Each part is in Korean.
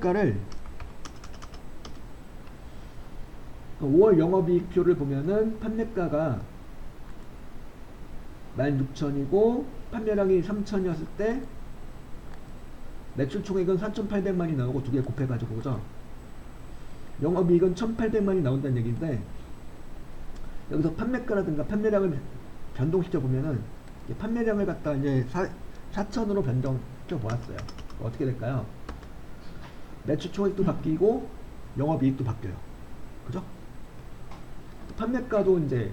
판매가를 5월 영업이익표를 보면은 판매가가 16,000이고 판매량이 3,000이었을 때 매출 총액은 4,800만이 나오고 두 개 곱해가지고 그죠? 영업이익은 1,800만이 나온다는 얘기인데 여기서 판매가라든가 판매량을 변동시켜 보면은 이 판매량을 갖다 이제 4, 4,000으로 변동시켜 보았어요. 어떻게 될까요? 매출 총액도 바뀌고 영업이익도 바뀌어요. 그죠? 판매가도 이제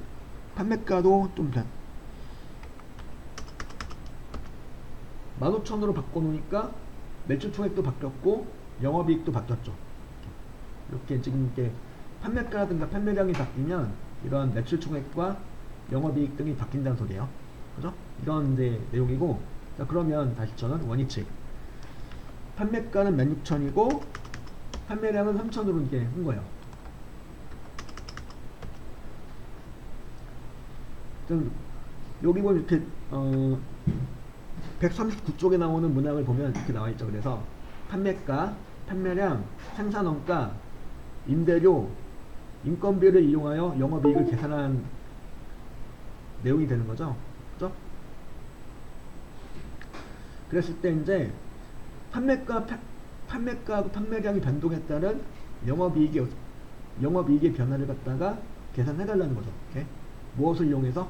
판매가도 좀 변. 15,000으로 바꿔놓으니까 매출 총액도 바뀌었고 영업이익도 바뀌었죠. 이렇게 지금 이렇게 판매가라든가 판매량이 바뀌면 이런 매출 총액과 영업이익 등이 바뀐다는 소리예요. 그죠? 이런 이제 내용이고 자 그러면 다시 저는 원위치 판매가는 16,000이고 판매량은 3,000으로 이렇게 한 거예요. 좀 여기 보면 이렇게 어 139쪽에 나오는 문항을 보면 이렇게 나와 있죠. 그래서 판매가, 판매량, 생산원가, 임대료, 인건비를 이용하여 영업이익을 계산한 내용이 되는 거죠. 그죠? 그랬을 때 이제 판매가, 파- 판매가하고 판매량이 변동에 따른 영업이익의 영업이익의 변화를 갖다가 계산해달라는 거죠. 이렇게 무엇을 이용해서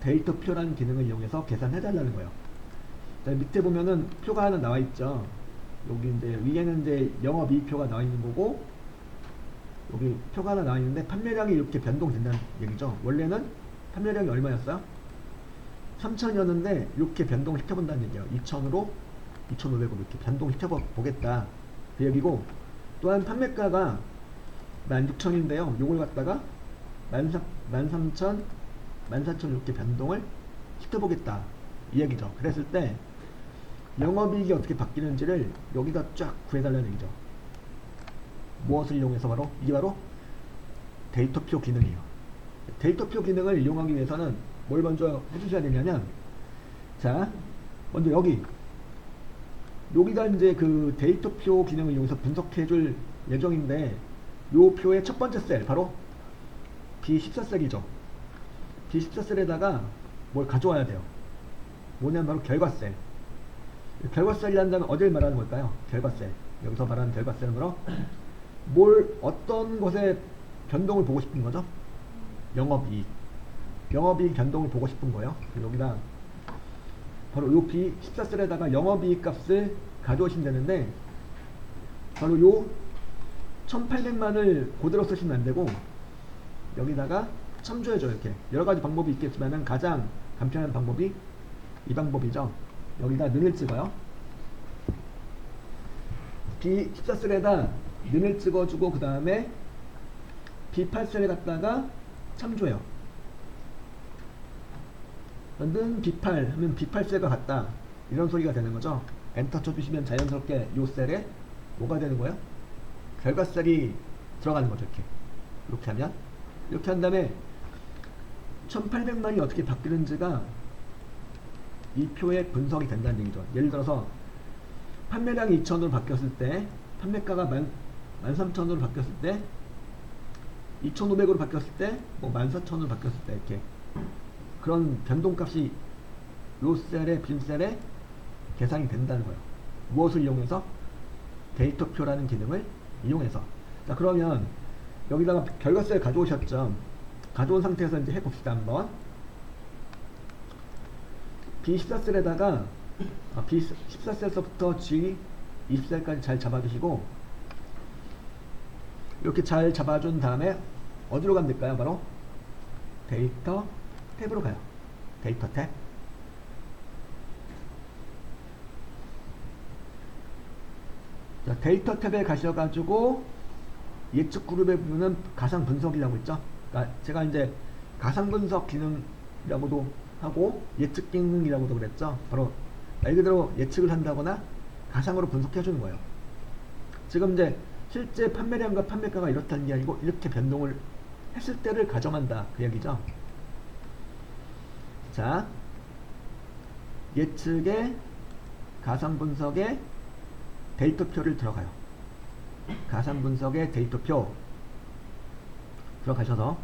데이터 표라는 기능을 이용해서 계산해달라는 거예요. 자, 밑에 보면은 표가 하나 나와 있죠. 여기 이제 위에는 이제 영업이익표가 나와 있는 거고 여기 표가 하나 나와 있는데 판매량이 이렇게 변동된다는 얘기죠. 원래는 판매량이 얼마였어요? 3천이었는데 이렇게 변동시켜 본다는 얘기예요. 2천으로 2,500으로 이렇게 변동 시켜 보겠다. 그 얘기고 또한 판매가가 16,000인데요. 요걸 갖다가 13,000 14,000 이렇게 변동을 시켜보겠다. 이 얘기죠. 그랬을 때 영업이익이 어떻게 바뀌는지를 여기다 쫙 구해달라는 얘기죠. 무엇을 이용해서 바로? 이게 바로 데이터표 기능이에요. 데이터표 기능을 이용하기 위해서는 뭘 먼저 해주셔야 되냐면 자 먼저 여기 여기가 이제 그 데이터표 기능을 이용해서 분석해 줄 예정인데 요 표의 첫 번째 셀 바로 B14셀이죠 B14셀에다가 뭘 가져와야 돼요. 뭐냐면 바로 결과셀. 결과셀이라는 다음에 어딜 말하는 걸까요? 결과셀. 여기서 말하는 결과셀은 바로 뭘 어떤 것에 변동을 보고 싶은 거죠? 영업이익. 영업이익 변동을 보고 싶은 거예요. 여기다 바로 요 B14셀에다가 영업이익 값을 가져오시면 되는데 바로 요 1800만을 그대로 쓰시면 안 되고 여기다가 참조해줘 이렇게 여러 가지 방법이 있겠지만은 가장 간편한 방법이 이 방법이죠. 여기다 눈을 찍어요. B14셀에다 눈을 찍어주고 그 다음에 B8셀에 갖다가 참조해요. 는 B8 하면 B8 셀과 같다 이런 소리가 되는 거죠. 엔터 쳐주시면 자연스럽게 요 셀에 뭐가 되는 거예요? 결과 셀이 들어가는 거죠 이렇게 이렇게 하면 이렇게 한 다음에 1800만이 어떻게 바뀌는지가 이 표에 분석이 된다는 얘기죠. 예를 들어서 판매량이 2천으로 바뀌었을 때 판매가가 13,000으로 바뀌었을 때 2,500으로 바뀌었을 때 뭐 14,000으로 바뀌었을 때 이렇게 그런 변동값이 요 셀에 빈 셀에 계산이 된다는 거예요. 무엇을 이용해서 데이터표라는 기능을 이용해서 자 그러면 여기다가 결과셀 가져오셨죠. 가져온 상태에서 이제 해봅시다 한번. B14셀에다가 아, B14셀서부터 G20셀까지 잘 잡아주시고 이렇게 잘 잡아준 다음에 어디로 가면 될까요? 바로 데이터 탭으로 가요. 데이터 탭. 자, 데이터 탭에 가셔가지고 예측 그룹의 부분은 가상 분석이라고 있죠. 그러니까 제가 이제 가상 분석 기능이라고도 하고 예측 기능이라고도 그랬죠. 바로 말 그대로 예측을 한다거나 가상으로 분석해 주는 거예요. 지금 이제 실제 판매량과 판매가가 이렇다는 게 아니고 이렇게 변동을 했을 때를 가정한다 그 얘기죠. 자, 예측의 가상 분석의 데이터표를 들어가요. 가상 분석의 데이터표 들어가셔서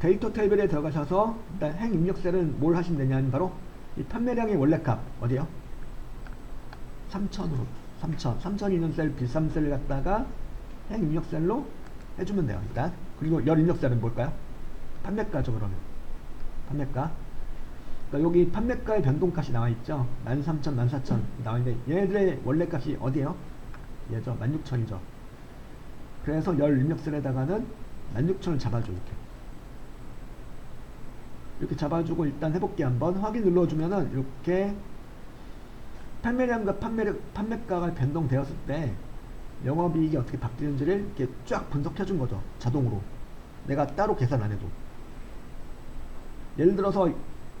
데이터 테이블에 들어가셔서 일단 행 입력셀은 뭘 하시면 되냐면 바로 이 판매량의 원래값 어디요? 3천으로 3천. 3천 있는 셀 비싼 셀을 갖다가 행 입력셀로 해주면 돼요 일단. 그리고 열 입력셀은 뭘까요? 판매가죠 그러면. 판매가. 그러니까 여기 판매가의 변동값이 나와있죠? 13,000, 14,000 나와있는데 얘네들의 원래값이 어디에요? 얘죠. 16,000이죠. 그래서 열 입력셀에다가는 16,000을 잡아줘 이렇게 이렇게 잡아주고 일단 해볼게 한번 확인 눌러주면은 이렇게 판매량과 판매, 판매가가 변동되었을 때 영업이익이 어떻게 바뀌는지를 이렇게 쫙 분석해 준 거죠. 자동으로. 내가 따로 계산 안 해도. 예를 들어서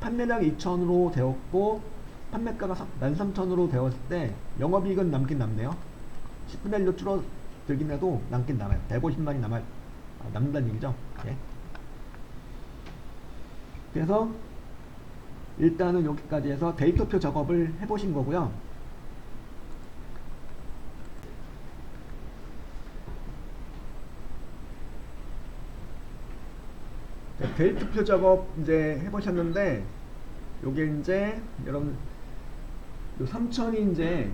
판매량이 2천으로 되었고 판매가가 13,000으로 되었을 때 영업이익은 남긴 남네요. 10분의 1로 줄어들긴 해도 남긴 남아요. 150만이 남아 아, 남는다는 얘기죠? 예. 그래서 일단은 여기까지 해서 데이터표 작업을 해보신 거고요. 자, 데이터표 작업 이제 해보셨는데 요게 이제 여러분 요 3천이 이제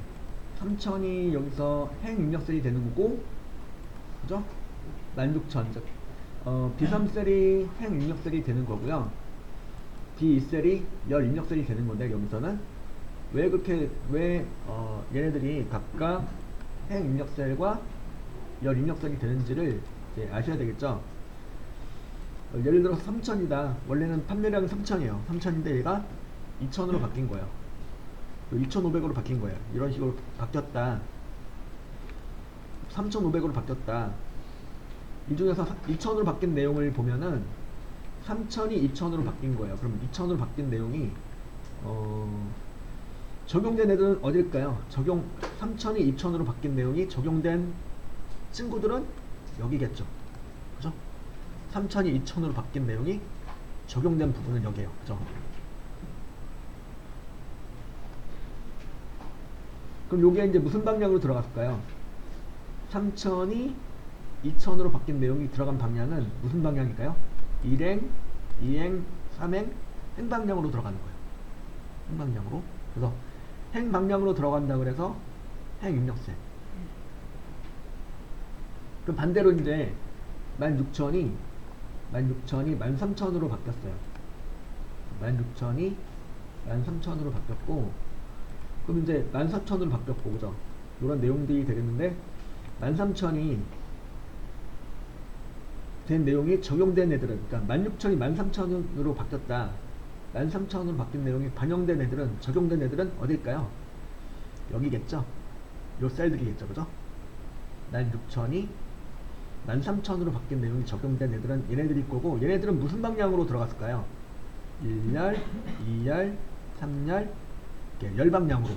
3천이 여기서 행 입력셀이 되는 거고 그죠? 16,000 이제 어, B3셀이 행 입력셀이 되는 거고요. D2셀이 열 입력셀이 되는 건데 여기서는 왜 그렇게 왜 어, 얘네들이 각각 행 입력셀과 열 입력셀이 되는지를 이제 아셔야 되겠죠. 어, 예를 들어서 3천이다. 원래는 판매량은 3천이에요. 3천인데 얘가 2천으로 바뀐 거예요. 2,500으로 바뀐 거예요. 이런 식으로 바뀌었다. 3,500으로 바뀌었다. 이 중에서 2,000으로 바뀐 내용을 보면은 3,000이 2,000으로 바뀐 거예요. 그럼 2,000으로 바뀐 내용이 어, 적용된 애들은 어딜까요? 적용 3,000이 2,000으로 바뀐 내용이 적용된 친구들은 여기겠죠. 그죠? 3,000이 2,000으로 바뀐 내용이 적용된 부분은 여기에요. 그죠? 그럼 요게 이제 무슨 방향으로 들어갔을까요? 3,000이 2,000으로 바뀐 내용이 들어간 방향은 무슨 방향일까요? 1행, 2행, 3행, 행방향으로 들어가는 거예요. 행방향으로. 그래서 행방향으로 들어간다 그래서 행입력세. 그럼 반대로 이제 16,000이 16,000이 13,000으로 바뀌었어요. 16,000이 13,000으로 바뀌었고 그럼 이제 14,000으로 바뀌었고 그죠? 이런 내용들이 되겠는데 13,000이 된 내용이 적용된 애들은 그러니까 16,000이 13,000으로 바뀌었다. 13,000으로 바뀐 내용이 반영된 애들은 적용된 애들은 어딜까요? 여기겠죠. 요 셀들이겠죠. 그죠? 16,000이 13,000으로 바뀐 내용이 적용된 애들은 얘네들이 거고 얘네들은 무슨 방향으로 들어갔을까요? 1열, 2열, 3열 이렇게 열 방향으로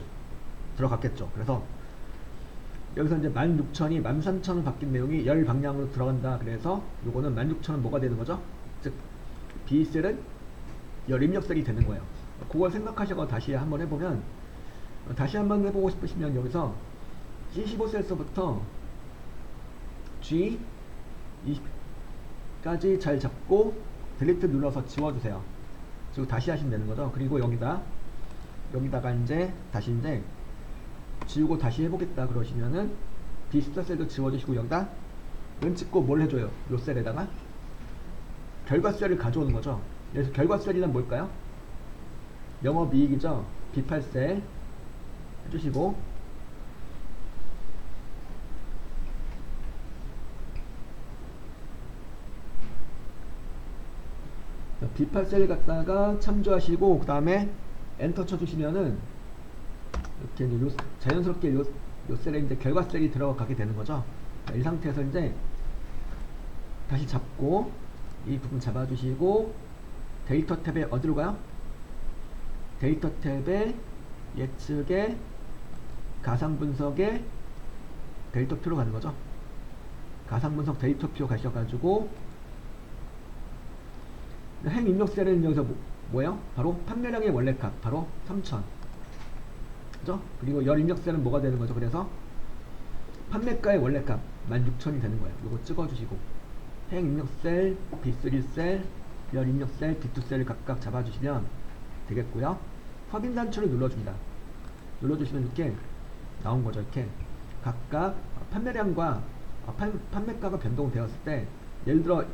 들어갔겠죠. 그래서 여기서 이제 16,000이 13,000으로 바뀐 내용이 열 방향으로 들어간다. 그래서 요거는 16,000은 뭐가 되는 거죠? 즉 B셀은 열 입력셀이 되는 거예요. 그걸 생각하시고 다시 한번 해보면 어, 다시 한번 해보고 싶으시면 여기서 C15셀서부터 G 20까지 잘 잡고 딜리트 눌러서 지워주세요. 그리고 다시 하시면 되는 거죠. 그리고 여기다 여기다가 이제 다시 이제 지우고 다시 해보겠다 그러시면은 D14 셀도 지워주시고 여기다 은 찍고 뭘 해줘요? 요 셀에다가 결과 셀을 가져오는 거죠. 그래서 결과 셀이란 뭘까요? 영업이익이죠. B8 셀 해주시고 B8 셀 갖다가 참조하시고 그 다음에 엔터 쳐주시면은 이제 요, 자연스럽게 요, 요 셀에 이제 결과 셀이 들어가게 되는 거죠. 자, 이 상태에서 이제 다시 잡고 이 부분 잡아주시고 데이터 탭에 어디로 가요? 데이터 탭에 예측에 가상 분석에 데이터 표로 가는 거죠. 가상 분석 데이터 표 가셔가지고 행 입력 셀은 여기서 뭐, 뭐예요? 바로 판매량의 원래 값 바로 3천 그죠? 그리고 열 입력셀은 뭐가 되는 거죠? 그래서 판매가의 원래값 16,000이 되는 거예요. 이거 찍어주시고 행 입력셀, B3 셀, 열 입력셀, D2셀을 각각 잡아주시면 되겠고요. 확인 단추를 눌러줍니다. 눌러주시면 이렇게 나온 거죠. 이렇게 각각 판매량과 어, 판, 판매가가 변동되었을 때 예를 들어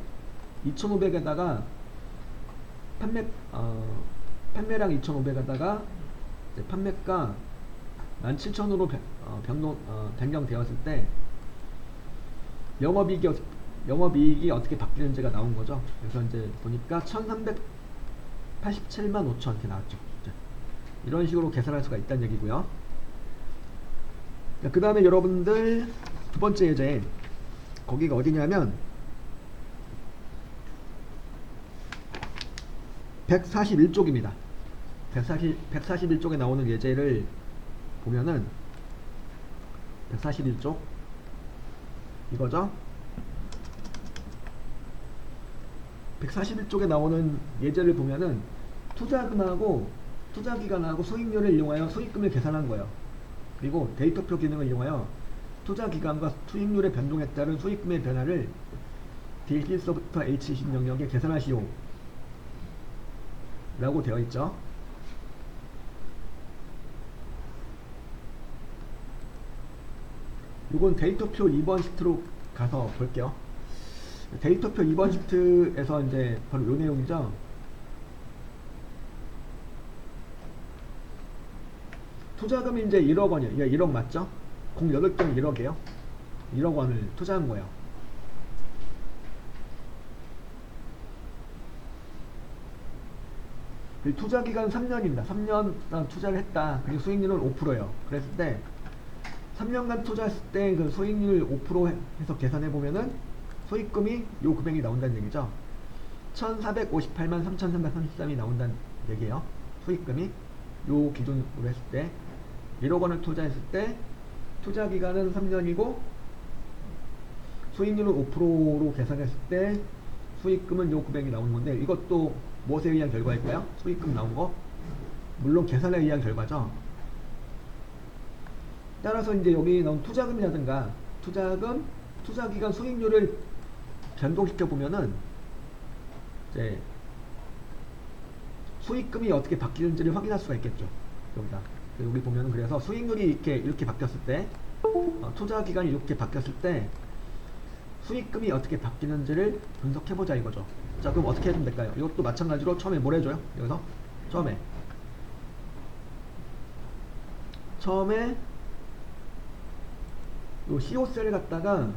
2,500에다가 판매 어, 판매량 2,500에다가 이제 판매가 17,000으로 변, 어, 변동 어, 변경되었을 때 영업이익이 어- 영업이익이 어떻게 바뀌는지가 나온 거죠. 그래서 이제 보니까 1,387만 5천 이렇게 나왔죠. 이런 식으로 계산할 수가 있다는 얘기고요. 그 다음에 여러분들 두 번째 예제 거기가 어디냐면 141쪽입니다. 140, 141쪽에 나오는 예제를 보면은 141쪽 이거죠? 141쪽에 나오는 예제를 보면은 투자금하고 투자기간하고 수익률을 이용하여 수익금을 계산한 거예요. 그리고 데이터표 기능을 이용하여 투자기간과 수익률의 변동에 따른 수익금의 변화를 DC서부터 H20 영역에 계산하시오. 라고 되어 있죠. 이건 데이터표 2번 시트로 가서 볼게요. 데이터표 2번 시트에서 이제 바로 요 내용이죠. 투자금이 이제 1억 원이에요. 이게 1억 맞죠? 08경 1억이에요. 1억 원을 투자한 거예요. 투자 기간 3년입니다. 3년 동안 투자를 했다. 그리고 수익률은 5%예요. 그랬을 때 3년간 투자했을 때 그 수익률 5% 해서 계산해 보면은 수익금이 요 금액이 나온다는 얘기죠. 1,458만 3,333이 나온다는 얘기예요. 수익금이 요 기준으로 했을 때 1억 원을 투자했을 때 투자 기간은 3년이고 수익률은 5%로 계산했을 때 수익금은 요 금액이 나오는 건데 이것도 무엇에 의한 결과일까요? 수익금 나온 거? 물론 계산에 의한 결과죠. 따라서 이제 여기 나온 투자금이라든가 투자금, 투자기간 수익률을 변동시켜 보면은 이제 수익금이 어떻게 바뀌는지를 확인할 수가 있겠죠. 여기다 여기 보면은 그래서 수익률이 이렇게 이렇게 바뀌었을 때 어, 투자 기간이 이렇게 바뀌었을 때 수익금이 어떻게 바뀌는지를 분석해 보자 이거죠. 자 그럼 어떻게 해주면 될까요? 이것도 마찬가지로 처음에 뭘 해줘요? 여기서 처음에 처음에 요 CO셀을 갖다가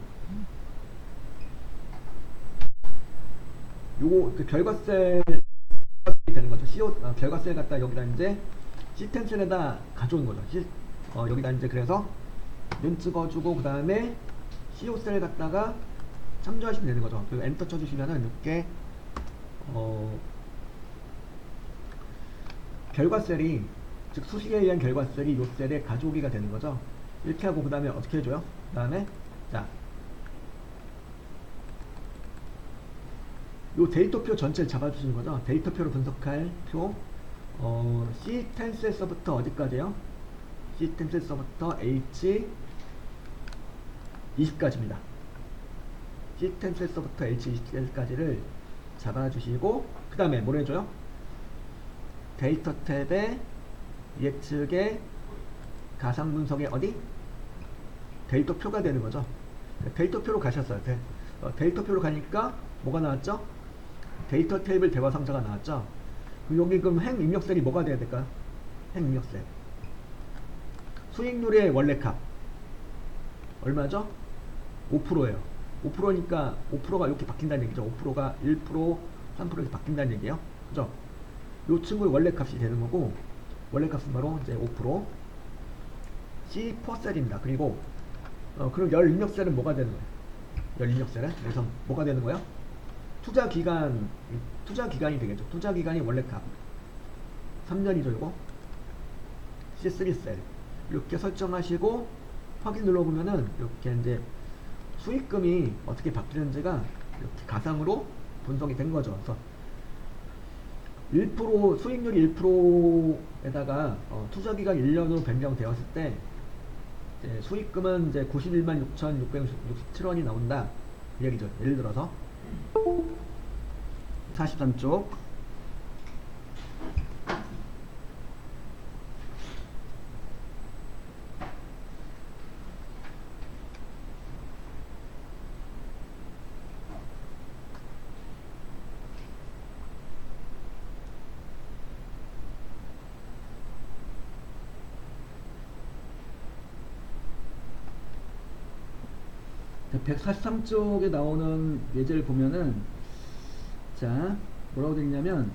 요거 그 결과셀 이 되는 거죠. CO 어, 결과셀 갖다 여기다 이제 시스템셀에다 가져오는 거죠. 시, 어, 여기다 이제 그래서 눈 찍어주고 그 다음에 CO셀 갖다가 참조하시면 되는 거죠. 그리고 엔터 쳐주시면은 이렇게 어, 결과셀이 즉 수식에 의한 결과셀이 요 셀에 가져오기가 되는 거죠. 이렇게 하고 그 다음에 어떻게 해줘요? 그 다음에 자. 요 데이터표 전체를 잡아주시는 거죠. 데이터표로 분석할 표, 어, C10 센서부터 어디까지요? C10 센서부터 H20까지입니다. C10 센서부터 H20까지를 잡아주시고, 그 다음에 뭘 해줘요? 데이터 탭에 예측의 가상 분석의 어디? 데이터표가 되는 거죠. 데이터표로 가셨어요. 데, 어, 데이터표로 가니까 뭐가 나왔죠? 데이터 테이블 대화 상자가 나왔죠. 그럼 여기 그럼 행 입력셀이 뭐가 돼야 될까요? 행 입력셀. 수익률의 원래 값 얼마죠? 5%예요. 5%니까 5%가 이렇게 바뀐다는 얘기죠. 5%가 1%, 3% 이렇게 바뀐다는 얘기예요. 그죠? 요 친구의 원래 값이 되는 거고 원래 값은 바로 이제 5% C4셀입니다. 그리고 어, 그럼 열 입력셀은 뭐가 되는 거예요? 열 입력셀은 그래서 뭐가 되는 거예요? 투자 기간 투자 기간이 되겠죠. 투자 기간이 원래 값 3년이죠, 이거. C3셀 이렇게 설정하시고 확인 눌러보면은 이렇게 이제 수익금이 어떻게 바뀌는지가 이렇게 가상으로 분석이 된 거죠. 그래서 1% 수익률이 1%에다가 어, 투자 기간 1년으로 변경되었을 때 이제 수익금은 이제 91만 6,667원이 나온다. 그 얘기죠. 예를 들어서 43쪽 143쪽에 나오는 예제를 보면은 자 뭐라고 되어 있냐면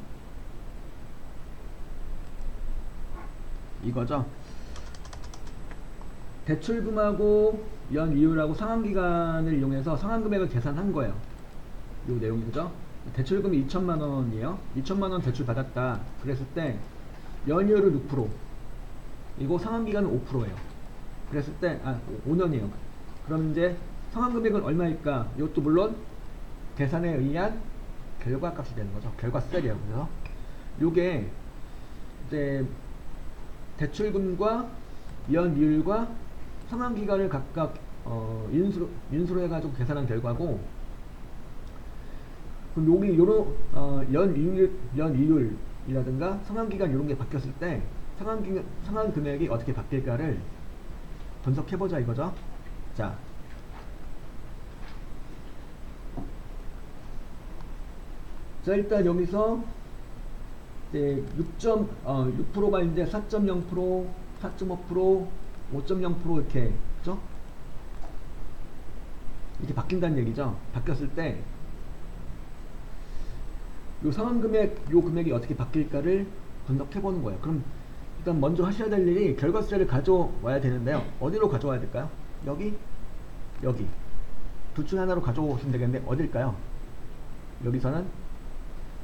이거죠. 대출금하고 연 이율하고 상환기간을 이용해서 상환금액을 계산한 거예요. 이 내용이죠. 대출금이 2천만 원이에요. 2천만 원 대출 받았다. 그랬을 때 연이율은 6% 이거 상환기간은 5%예요. 그랬을 때, 아, 5년이에요. 그럼 이제 상환 금액은 얼마일까? 이것도 물론 계산에 의한 결과값이 되는 거죠. 결과셀이에요. 그래서 요게 이제 대출금과 연이율과 상환기간을 각각 어, 인수로, 인수로 해가지고 계산한 결과고 그럼 여기 요런 어, 연이율, 연이율이라든가 상환기간 이런 게 바뀌었을 때 상환기, 상환 금액이 어떻게 바뀔까를 분석해보자 이거죠. 자, 자 일단 여기서 이제 6점 어, 6%가 이제 4.0%, 4.5%, 5.0% 이렇게 그죠? 이렇게 바뀐다는 얘기죠. 바뀌었을 때 요 상환 금액, 요 금액이 어떻게 바뀔까를 분석해 보는 거예요. 그럼 일단 먼저 하셔야 될 일이 결과수를 가져와야 되는데요. 어디로 가져와야 될까요? 여기, 여기. 둘 중 하나로 가져오시면 되겠는데 어딜까요? 여기서는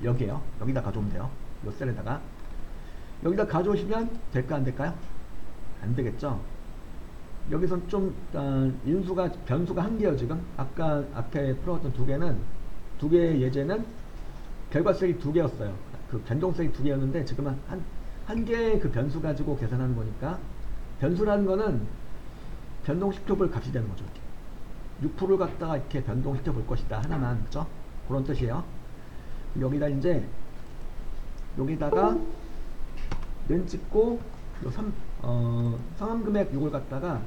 여기에요. 여기다 가져오면 돼요. 요 셀에다가 여기다 가져오시면 될까 안 될까요? 안 되겠죠. 여기선 좀 어, 인수가 변수가 한 개요 지금 아까 앞에 풀어왔던 두 개는 두 개의 예제는 결과 셀이 두 개였어요. 그 변동 셀이 두 개였는데 지금은 한 한 개의 그 변수 가지고 계산하는 거니까 변수라는 거는 변동시켜 볼 값이 되는 거죠. 이렇게. 6%를 갖다가 이렇게 변동시켜 볼 것이다 하나만 그죠? 그런 뜻이에요. 여기다 이제 여기다가 는 찍고 요 3, 어, 상환금액 요걸 갖다가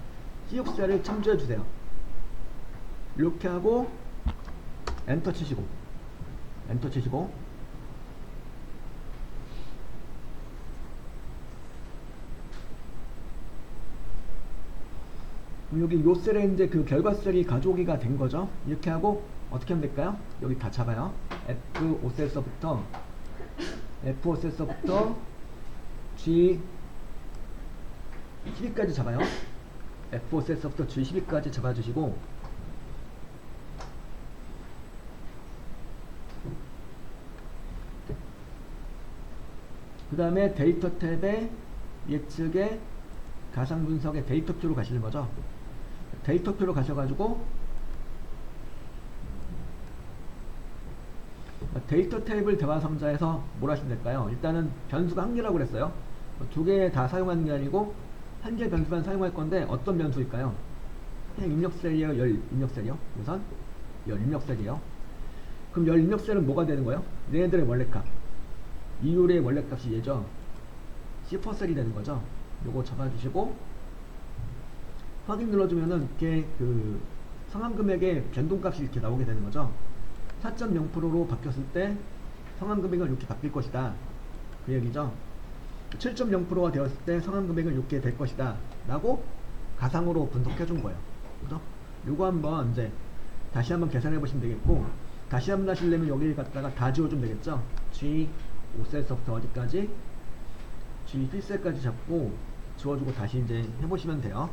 CXL을 참조해 주세요. 이렇게 하고 엔터 치시고 엔터 치시고 여기 요 셀에 이제 그 결과 셀이 가져오기가 된 거죠. 이렇게 하고 어떻게 하면 될까요? 여기 다 잡아요. F5 셀서부터 F5 셀서부터 G 12까지 잡아요. F5 셀서부터 G 12까지 잡아주시고 그 다음에 데이터 탭에 예측의 가상 분석의 데이터 표로 가시는 거죠. 데이터 표로 가셔가지고 데이터 탭을 대화 상자에서 뭘 하시면 될까요? 일단은 변수가 한 개라고 그랬어요. 두 개 다 사용하는 게 아니고 한 개 변수만 사용할 건데 어떤 변수일까요? 그냥 입력셀이에요? 열 입력셀이요? 우선 열 입력셀이에요. 그럼 열 입력셀은 뭐가 되는 거예요? 얘네들의 원래값. 이율의 원래값이 얘죠. C4셀이 되는 거죠. 요거 잡아주시고 확인 눌러주면은 이렇게 그 상환 금액의 변동값이 이렇게 나오게 되는 거죠. 4.0%로 바뀌었을 때 상환 금액은 이렇게 바뀔 것이다. 그 얘기죠. 7.0%가 되었을 때 상환 금액은 이렇게 될 것이다. 라고 가상으로 분석해 준 거예요. 그죠? 요거 한번 이제 다시 한번 계산해 보시면 되겠고 다시 한번 하시려면 여기 갖다가 다 지워 주면 되겠죠. G 5셀서부터 어디까지? G 1셀까지 잡고 지워주고 다시 이제 해보시면 돼요.